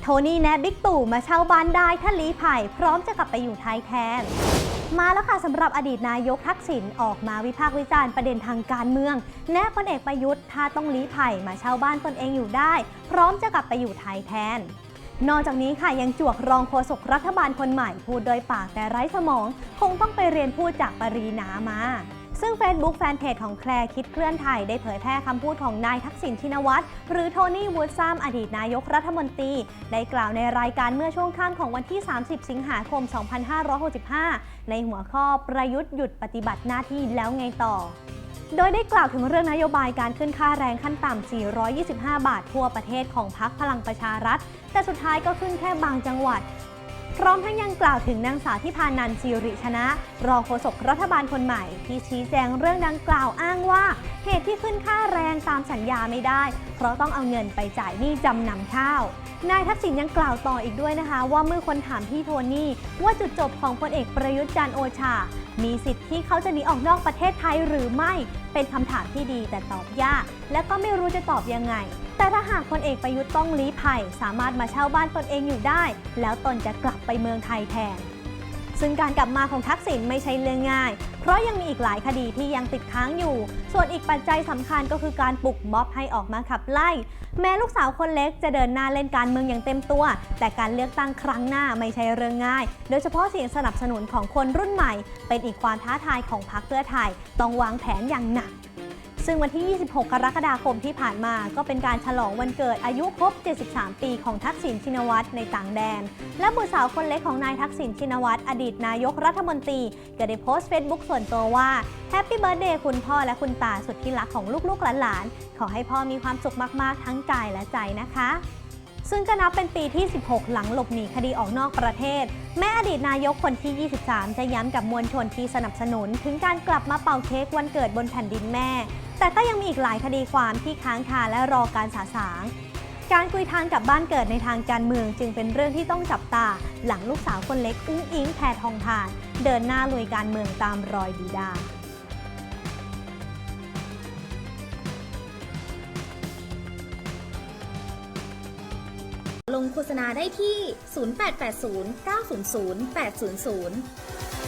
โทนี่แนะบิ๊กตู่มาเช่าบ้านได้ถ้าลี้ไผ่พร้อมจะกลับไปอยู่ไทยแทน มาแล้วค่ะสำหรับอดีตนายกทักษิณออกมาวิพากษ์วิจารณ์ประเด็นทางการเมือง แนะพลเอกประยุทธ์ถ้าต้องลี้ไผ่มาเช่าบ้านตนเองอยู่ได้ พร้อมจะกลับไปอยู่ไทยแทนนอกจากนี้ค่ะยังจวกรองโฆษกรัฐบาลคนใหม่พูดโดยปากแต่ไร้สมอง คงต้องไปเรียนพูดจากปรีนามา ซึ่ง Facebook แฟนเพจของแคลร์คิดเคลื่อนไทยได้เผยแพร่คำพูดของนายทักษิณชินวัตร หรือโทนี่วูดซัมอดีตนายกรัฐมนตรี ได้กล่าวในรายการเมื่อช่วงค่ำของวันที่ 30 สิงหาคม 2565 ในหัวข้อประยุทธ์หยุดปฏิบัติหน้าที่แล้วไงต่อโดยได้กล่าวถึงเรื่องนโยบายการขึ้นค่าแรงขั้นต่ำ 425 บาททั่วประเทศของพรรคพลังประชารัฐ แต่สุดท้ายก็ขึ้นแค่บางจังหวัด พร้อมทั้งยังกล่าวถึงนางสาวที่พานันสิริชนะ รองโฆษกรัฐบาลคนใหม่ ที่ชี้แจงเรื่องดังกล่าวอ้างว่า เหตุที่ขึ้นค่าแรงตามสัญญาไม่ได้ เพราะต้องเอาเงินไปจ่ายหนี้จำนำข้าวนายทักษิณยังกล่าวต่ออีกด้วยนะคะ ว่าเมื่อคนถามพี่โทนี่ว่าจุดจบของพลเอกประยุทธ์จันโอชา มีสิทธิ์ที่เขาจะหนีออกนอกประเทศไทยหรือไม่ เป็นคำถามที่ดีแต่ตอบยาก และก็ไม่รู้จะตอบยังไง แต่ถ้าหากพลเอกประยุทธ์ต้องลี้ภัย สามารถมาเช่าบ้านตนเองอยู่ได้ แล้วตนจะกลับไปเมืองไทยแทน ซึ่งการกลับมาของทักษิณไม่ใช่เรื่องง่าย เพราะยังมีอีกหลายคดีที่ยังติดค้างอยู่ ส่วนอีกปัจจัยสำคัญก็คือการปลุกม็อบให้ออกมาขับไล่ แม้ลูกสาวคนเล็กจะเดินหน้าเล่นการเมืองอย่างเต็มตัว แต่การเลือกตั้งครั้งหน้าไม่ใช่เรื่องง่าย โดยเฉพาะเสียงสนับสนุนของคนรุ่นใหม่ เป็นอีกความท้าทายของพรรคเพื่อไทย ต้องวางแผนอย่างหนัก ซึ่งวันที่ 26 กรกฎาคมที่ผ่านมา ก็เป็นการฉลองวันเกิดอายุครบ 73 ปีของทักษิณชินวัตรในต่างแดน และบุตรสาวคนเล็กของนายทักษิณชินวัตรอดีตนายกรัฐมนตรีก็ได้โพสต์เฟซบุ๊กส่วนตัวว่าแฮปปี้เบิร์ดเดย์คุณพ่อและคุณตาสุดที่รักของลูกๆหลานๆขอให้พ่อมีความสุขมากๆ ทั้งกายและใจนะคะซึ่งก็นับเป็นปีที่ 16 หลังหลบหนีคดีออกนอกประเทศ แม่อดีตนายกคนที่ 23 จะย้ำกับมวลชนที่สนับสนุน ถึงการกลับมาเป่าเค้กวันเกิดบนแผ่นดินแม่ แต่ก็ยังมีอีกหลายคดีความที่ค้างคาและรอการสาสาง การคุยทางกับบ้านเกิดในทางการเมืองจึงเป็นเรื่องที่ต้องจับตา หลังลูกสาวคนเล็กอุ้งอิงแพทองทาน เดินหน้าลุยการเมืองตามรอยบิดาลงโฆษณาได้ที่ 0880 900 800